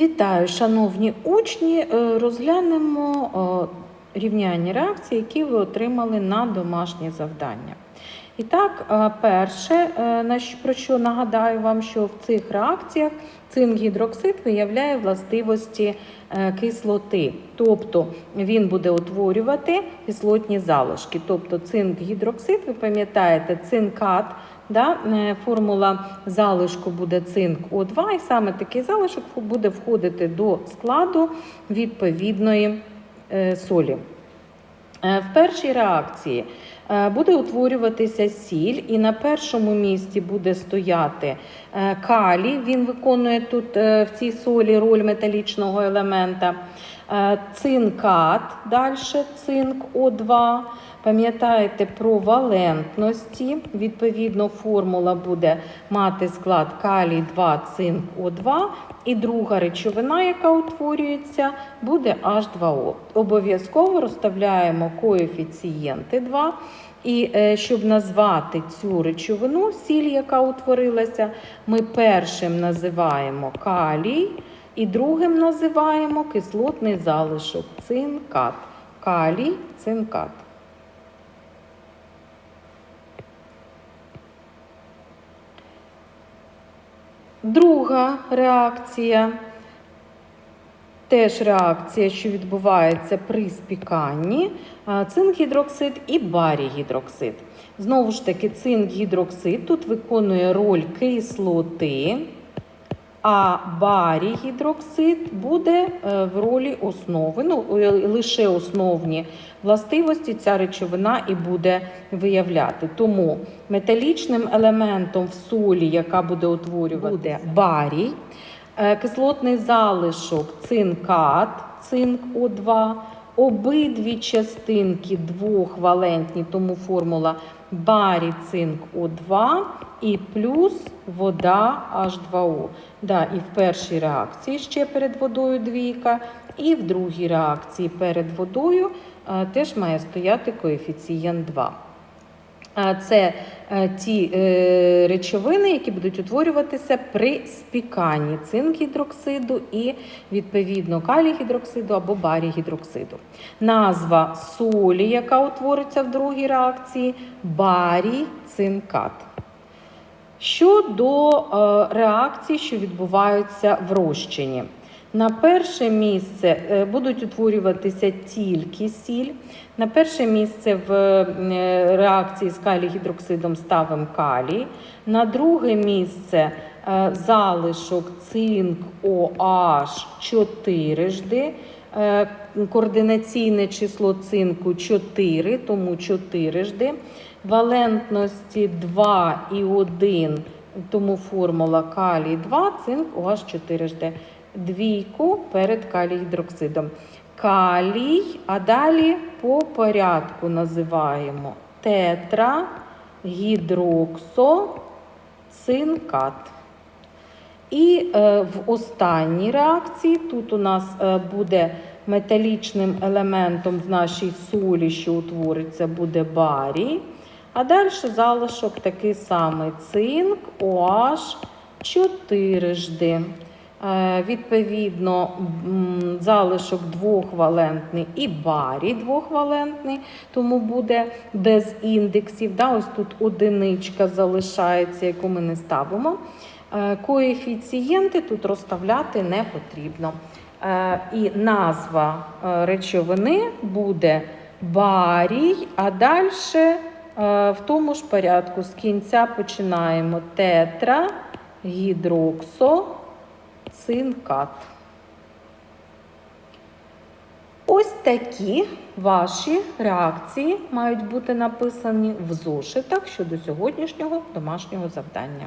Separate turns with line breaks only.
Вітаю, шановні учні! Е, Розглянемо е, рівняння реакцій, які ви отримали на домашнє завдання. І так, е, перше, про що нагадаю вам, що в цих реакціях цинк-гідроксид виявляє властивості кислоти. Тобто він буде утворювати кислотні залишки. Тобто цинк-гідроксид, ви пам'ятаєте, цинкат. Да? е, Формула залишку буде цинк О2, і саме такий залишок буде входити до складу відповідної е, солі. Е, В першій реакції буде утворюватися сіль, і на першому місці буде стояти калій. Він виконує тут в цій солі роль металічного елемента. Е, Цинкат, далі цинк О2. Пам'ятаєте про валентності. Відповідно, формула буде мати склад калій 2, цинк О2. І друга речовина, яка утворюється, буде H2O. Обов'язково розставляємо коефіцієнти 2. І е, щоб назвати цю речовину, сіль, яка утворилася, ми першим називаємо калій, і другим називаємо кислотний залишок цинкат. Калій, цинкат. Друга реакція. Теж реакція, що відбувається при спіканні, цинк-гідроксид і барій-гідроксид. Знову ж таки, цинк-гідроксид тут виконує роль кислоти, а барій-гідроксид буде е, в ролі основи. Ну, е, лише основні властивості ця речовина і буде виявляти. Тому металічним елементом в солі, яка буде утворювати, буде барій. Е, Кислотний залишок цинкат, цинк О2, обидві частинки двохвалентні, тому формула барій цинк О2 і плюс вода H2O. Да, і в першій реакції ще перед водою двійка, і в другій реакції перед водою е, теж має стояти коефіцієнт 2. Це е, ті е, речовини, які будуть утворюватися при спіканні цинк-гідроксиду і, відповідно, калій-гідроксиду або барій-гідроксиду. Назва солі, яка утвориться в другій реакції, барій цинкат. Щодо е, реакцій, що відбуваються в розчині. На перше місце е, будуть утворюватися тільки сіль. На перше місце в е, реакції з калій-гідроксидом ставимо калій. На друге місце е, залишок цинк OH 4 жди. Координаційне число цинку 4, тому 4 жди. Валентності 2 і 1, тому формула калій 2, цинк OH 4 жди двійку перед калій-гідроксидом. Калій, а далі по порядку називаємо тетра, гідроксо, цинкат. І е, в останній реакції тут у нас е, буде металічним елементом в нашій солі, що утвориться, буде барій. А далі залишок такий самий цинк, OH 4 жди. Е, Відповідно, залишок двохвалентний і барій двохвалентний, тому буде без індексів. Да? Ось тут одиничка залишається, яку ми не ставимо. Е, Коефіцієнти тут розставляти не потрібно. Е, І назва речовини буде барій, а далі в тому ж порядку з кінця починаємо тетра, гідроксо, цинкат. Ось такі ваші реакції мають бути написані в зошитах щодо сьогоднішнього домашнього завдання.